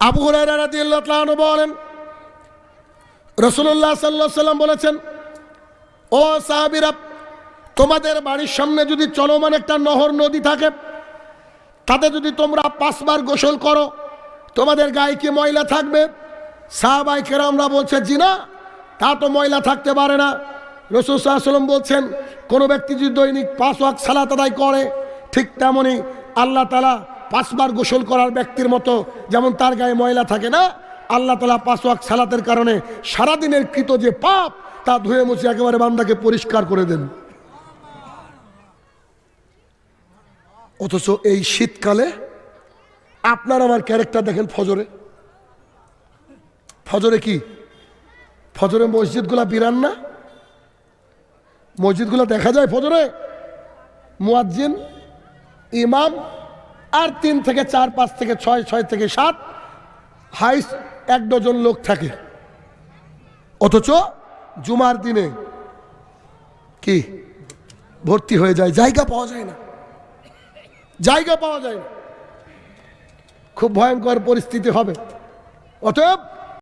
আবু হুরায়রা বলেন রসুল্লাহ সাল্লাহ সাল্লাম বলেছেন, ও সাহাবিরা, তোমাদের বাড়ির সামনে যদি চলমান একটা নহর নদী থাকে, তাতে যদি তোমরা পাঁচবার গোসল করো, তোমাদের গায়ে কি ময়লা থাকবে? সাহাবাই কেরামরা বলছে, জি না, তা তো ময়লা থাকতে পারে না। রসুল সাল্লাম বলছেন, কোনো ব্যক্তি যদি দৈনিক পাঁচ ওয়াক সালাত আদায় করে, ঠিক তেমনই আল্লাহ তালা পাঁচবার গোসল করার ব্যক্তির মতো, যেমন তার গায়ে ময়লা থাকে না, আল্লাহ তালা পাঁচ ওয়াক সালাতের কারণে সারাদিনের কৃত যে পাপ, তা ধুয়ে মুছে একেবারে বান্দাকে পরিষ্কার করে দেন। অথচ এই শীতকালে আপনার আমার ক্যারেক্টার দেখেন ফজরে। ফজরে কি? ফজরে মসজিদগুলা বিরান না? মসজিদগুলো দেখা যায় ফজরে? মুয়াজ্জিন, ইমাম আর তিন থেকে চার, পাঁচ থেকে ছয় ছয় থেকে সাত, হাইস্ট এক ডজন লোক থাকে। অথচ জুমার দিনে কি? ভর্তি হয়ে যায়, জায়গা পাওয়া যায় না। জায়গা পাওয়া যায় না। খুব ভয়ঙ্কর পরিস্থিতি হবে। অতএব